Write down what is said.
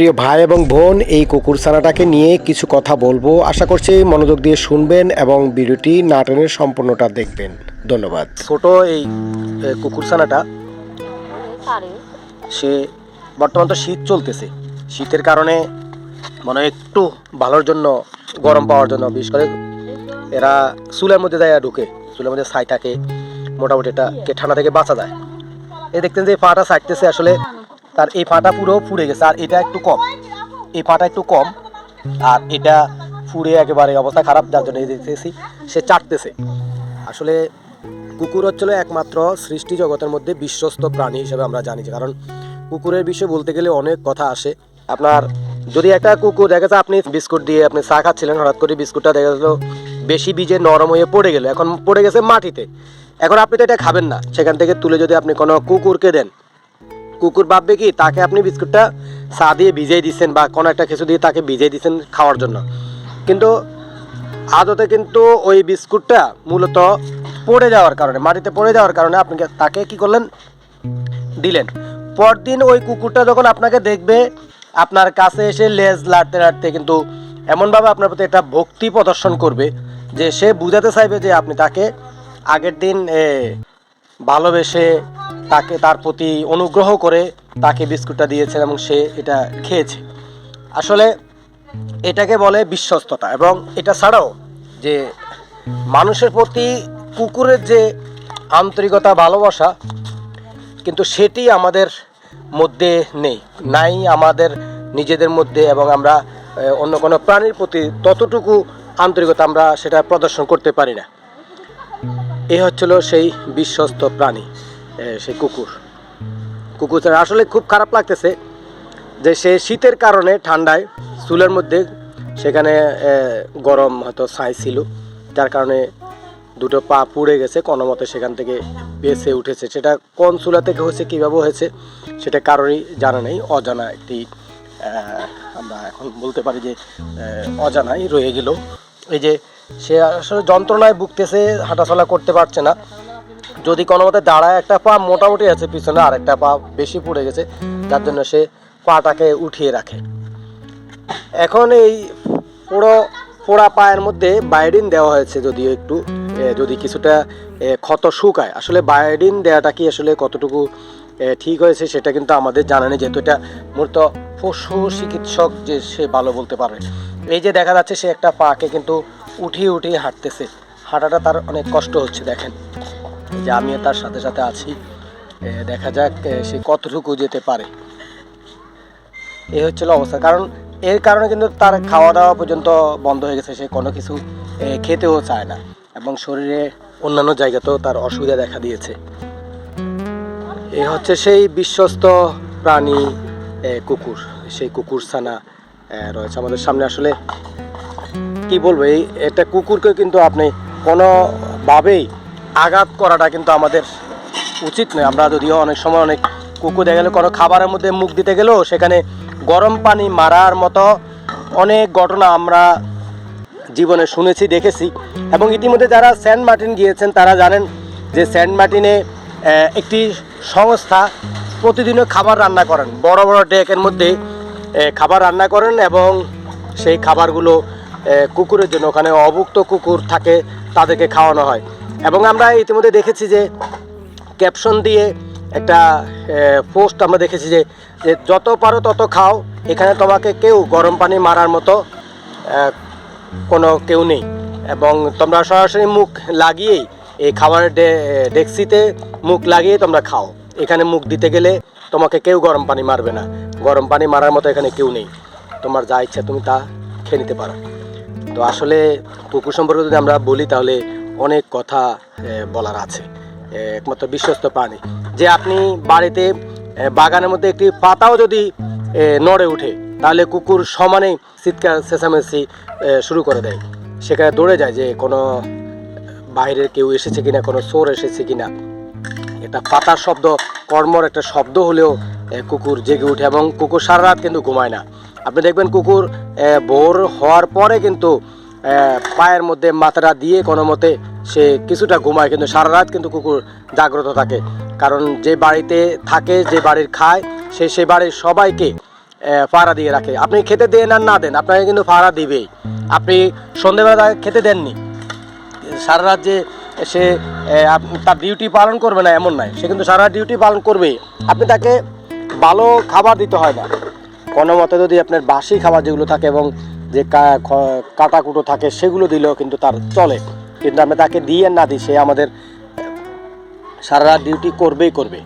প্রিয় ভাই এবং বোন, এই কুকুরছানাটাকে নিয়ে কিছু কথা বলব। আশা করছি মনোযোগ দিয়ে শুনবেন এবং ভিডিওটি নাটনের সম্পূর্ণটা দেখবেন। ধন্যবাদ। ছোট এই কুকুরছানাটা, সে বর্তমান তো শীত চলতেছে। শীতের কারণে মনে একটু ভালোর জন্য, গরম পাওয়ার জন্য, বিশেষ করে এরা চুলের মধ্যে যায় ঢুকে, চুলের মধ্যে ছাই থাকে, মোটামুটি এটা ঠান্ডা থেকে বাঁচা যায়। এই দেখতেন যে পাটা সাইটতেছে আসলে। তার এই পাটা পুরো ফুড়ে গেছে, আর এটা একটু কম। এই পাটা একটু কম, আর এটা ফুড়ে একেবারে অবস্থা খারাপ, যার জন্য দেখতেছি, সে চাটতেছে। আসলে কুকুর হচ্ছিল একমাত্র সৃষ্টি জগতের মধ্যে বিশ্বস্ত প্রাণী হিসেবে আমরা জানি কারণ কুকুরের বিষয়ে বলতে গেলে অনেক কথা আসে। আপনার যদি একটা কুকুর, দেখা যাচ্ছে আপনি বিস্কুট দিয়ে আপনি চা খাচ্ছিলেন, হঠাৎ করে বিস্কুটটা দেখা গেলো বেশি বীজে নরম হয়ে পড়ে গেল, এখন পড়ে গেছে মাটিতে। এখন আপনি তো এটা খাবেন না। সেখান থেকে তুলে যদি আপনি কোনো কুকুরকে দেন কুকুর ভাববে কি, তাকে আপনি বিস্কুটটা চা দিয়ে ভিজিয়ে দিচ্ছেন বা কোনো একটা কিছু দিয়ে তাকে ভিজিয়ে দিচ্ছেন খাওয়ার জন্য। কিন্তু আদতে কিন্তু ওই বিস্কুটটা মূলত পড়ে যাওয়ার কারণে, মাটিতে পড়ে যাওয়ার কারণে আপনি তাকে কি করলেন? দিলেন। পরদিন ওই কুকুরটা যখন আপনাকে দেখবে, আপনার কাছে এসে লেজ লাড়তে লাড়তে কিন্তু এমনভাবে আপনার প্রতি একটা ভক্তি প্রদর্শন করবে যে সে বুঝাতে চাইবে যে আপনি তাকে আগের দিন ভালোবেসে তাকে তার প্রতি অনুগ্রহ করে তাকে বিস্কুটটা দিয়েছেন এবং সে এটা খেয়েছে। আসলে এটাকে বলে বিশ্বস্ততা এবং এটা ছাড়াও যে মানুষের প্রতি কুকুরের যে আন্তরিকতা, ভালোবাসা, কিন্তু সেটি আমাদের মধ্যে নেই, নাই আমাদের নিজেদের মধ্যে এবং আমরা অন্য কোনো প্রাণীর প্রতি ততটুকু আন্তরিকতা আমরা সেটা প্রদর্শন করতে পারি না। এ হচ্ছিল সেই বিশ্বস্ত প্রাণী। সেই কুকুর। কুকুর ছাড়া আসলে খুব খারাপ লাগতেছে যে সে শীতের কারণে ঠান্ডায় চুলের মধ্যে সেখানে গরম হয়তো ছাই ছিল। যার কারণে দুটো পা পুড়ে গেছে, কোনো মতে সেখান থেকে বেঁচে উঠেছে। সেটা কোন চুলা থেকে হয়েছে, কীভাবে হয়েছে, সেটা কারোরই জানা নেই। অজানা একটি আমরা এখন বলতে পারি যে অজানাই রয়ে গেল। এই যে সে আসলে যন্ত্রণায় ভুগতেছে, হাঁটাচলা করতে পারছে না। যদি কোনো মতে দাঁড়ায়, একটা পা মোটামুটি আছে, পিছনে আর একটা পা বেশি পড়ে গেছে, যার জন্য সে পাটাকে উঠিয়ে রাখে। এখন এই পুরো পোড়া পায়ের মধ্যে বায়োডিন দেওয়া হয়েছে যদিও একটু যদি কিছুটা ক্ষত শুকায়। আসলে বায়োডিন দেওয়াটা কি আসলে কতটুকু ঠিক হয়েছে সেটা কিন্তু আমাদের জানা নেই, যেহেতু এটা মূলত পশু চিকিৎসক যে, সে ভালো বলতে পারবে। এই যে দেখা যাচ্ছে সে একটা পাকে কিন্তু উঠিয়ে উঠিয়ে হাঁটতেছে। হাঁটাটা তার অনেক কষ্ট হচ্ছে, দেখেন। যে আমিও তার সাথে সাথে আছি। দেখা যাক সে কতটুকু যেতে পারে। এই হচ্ছিল অবস্থা। কারণ এর কারণে কিন্তু তার খাওয়া দাওয়া পর্যন্ত বন্ধ হয়ে গেছে। সে কোনো কিছু খেতেও চায় না। এবং শরীরে অন্যান্য জায়গাতেও তার অসুবিধা দেখা দিয়েছে। এ হচ্ছে সেই বিশ্বস্ত প্রাণী কুকুর। সেই কুকুর ছানা রয়েছে আমাদের সামনে। আসলে কি বলব, এই, একটা কুকুরকে কিন্তু আপনি কোনোভাবেই আঘাত করাটা কিন্তু আমাদের উচিত নয়। আমরা যদিও অনেক সময় অনেক কুকুর দেখা গেলে, কোনো খাবারের মধ্যে মুখ দিতে গেলেও সেখানে গরম পানি মারার মতো অনেক ঘটনা আমরা জীবনে শুনেছি, দেখেছি। এবং ইতিমধ্যে যারা সেন্ট মার্টিন গিয়েছেন, তারা জানেন যে সেন্ট মার্টিনে একটি সংস্থা প্রতিদিনও খাবার রান্না করেন। বড় বড় ডেকের মধ্যে খাবার রান্না করেন এবং সেই খাবারগুলো কুকুরের জন্য। ওখানে অভুক্ত কুকুর থাকে, তাদেরকে খাওয়ানো হয়। এবং আমরা ইতিমধ্যে দেখেছি যে ক্যাপশন দিয়ে একটা পোস্ট আমরা দেখেছি যে যে যত পারো তত খাও, এখানে তোমাকে কেউ গরম পানি মারার মতো কোনো কেউ নেই। এবং তোমরা সরাসরি মুখ লাগিয়েই এই খাবারের ডেক্সিতে মুখ লাগিয়ে তোমরা খাও। এখানে মুখ দিতে গেলে তোমাকে কেউ গরম পানি মারবে না। গরম পানি মারার মতো এখানে কেউ নেই। তোমার যা ইচ্ছা তুমি তা খেয়ে নিতে পারো। তো আসলে কুকুর সম্পর্কে যদি আমরা বলি তাহলে অনেক কথা বলার আছে। একমাত্র বিশ্বস্ত প্রাণী। যে আপনি বাড়িতে বাগানের মধ্যে একটি পাতাও যদি নড়ে উঠে তাহলে কুকুর সমানেই চিৎকার চেঁচামেচি শুরু করে দেয়। সেখানে দৌড়ে যায় যে কোনো বাইরের কেউ এসেছে কিনা, কোনো চোর এসেছে কিনা। এটা পাতার শব্দ, কর্মর একটা শব্দ হলেও কুকুর জেগে ওঠে এবং কুকুর সারা রাত কিন্তু ঘুমায় না। আপনি দেখবেন কুকুর ভোর হওয়ার পরে কিন্তু পায়ের মধ্যে মাথাটা দিয়ে কোনো মতে সে কিছুটা ঘুমায়, কিন্তু সারা রাত কিন্তু কুকুর জাগ্রত থাকে। কারণ যে বাড়িতে থাকে, যে বাড়ির খায়, সে সে বাড়ির সবাইকে ফাড়া দিয়ে রাখে। আপনি খেতে দেন আর না দেন, আপনাকে কিন্তু ফাড়া দিবেই। আপনি সন্ধেবেলা খেতে দেননি? সারা রাত যে সে তার ডিউটি পালন করবে না, এমন নয়। সে কিন্তু সারা ডিউটি পালন করবেই। আপনি তাকে ভালো খাবার দিতে হয় না। কোনো মতে যদি আপনার বাসি খাবার যেগুলো থাকে এবং যে কাটাকুটো থাকে, সেগুলো দিলেও কিন্তু তার চলে। কিন্তু আমরা তাকে দিয়ে না দিই, সে আমাদের সারা ডিউটি করবেই করবে।